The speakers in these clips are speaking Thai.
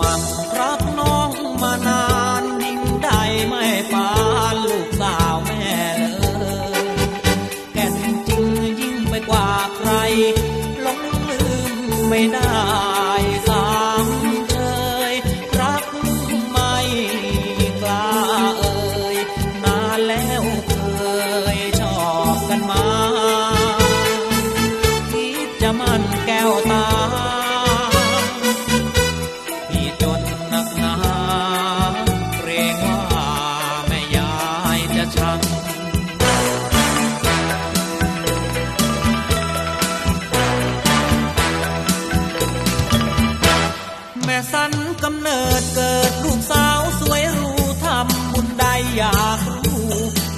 มั่งรักน้องมานานยิ่งได้ไม่ปานลูกสาวแม่เลยแก่นจริงยิ่งไปกว่าใครหลงลืมไม่ได้ สันกำเนิดเกิดลูกสาวสวยรู้ทำบุญใดอยากรู้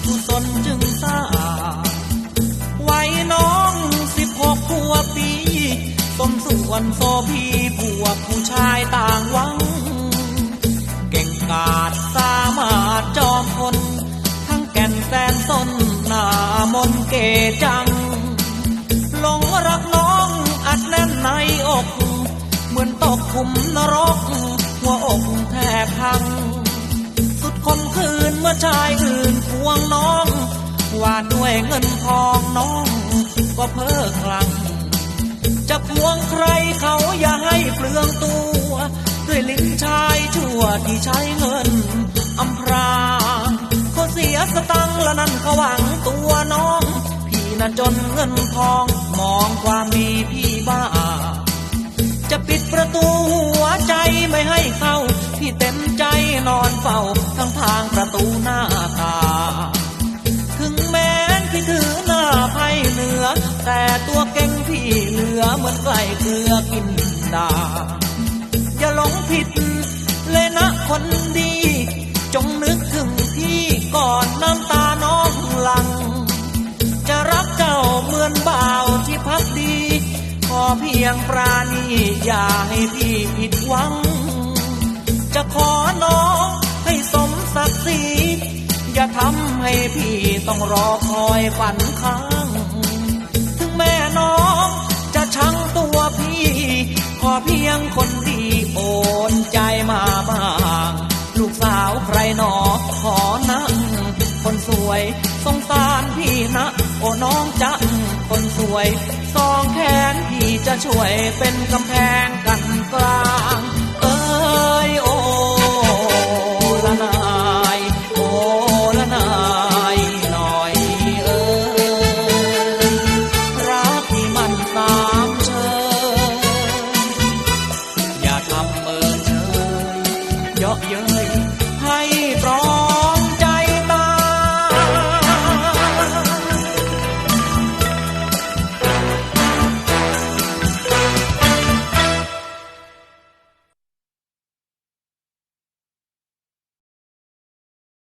กุศลจึงสร้างวัยน้องสิบหกขวบปีสมส่วนโซพีพวกผู้ชายต่างหวัง เก่งกาจสามารถจอมคนทั้งแก่นแสนสนหน้ามนเกจังหลงรักน้องอัดแน่นในอกเหมือนตกขุม อชายอื่นควงน้องว่าด้วยเงินทองน้องก็เพ้อคลั่งจะควงใครเขาอย่าให้เปลืองตัว ด้วยลิ้นชายชั่วที่ใช้เงินอำพรางเขาเสียสตังค์ละนั่นเขาหวังตัวน้อง พี่น่ะจนเงินทองมองความดีพี่บ้า จะปิดประตู แต่ตัวเก่งพี่เหลือเหมือนไก่เกลือกินดาอย่าหลงผิดเลยนะคนดี จงนึกถึงพี่ก่อนน้ำตาน้องหลัง จะรักเจ้าเหมือนบ่าวที่พักดี ขอเพียงปราณีอย่าให้พี่ผิดหวัง จะขอน้องให้สมศักดิ์ศรีอย่าทำให้พี่ต้องรอคอยฝันค้าง สวย สองแขนพี่จะช่วยเป็นกำแพงกันกลาง เอ้ยโอ้ละนายโอ้ละนายหน่อยเอ้ยรักที่มันสามเชยอย่าทำเมินเฉยเยาะเย้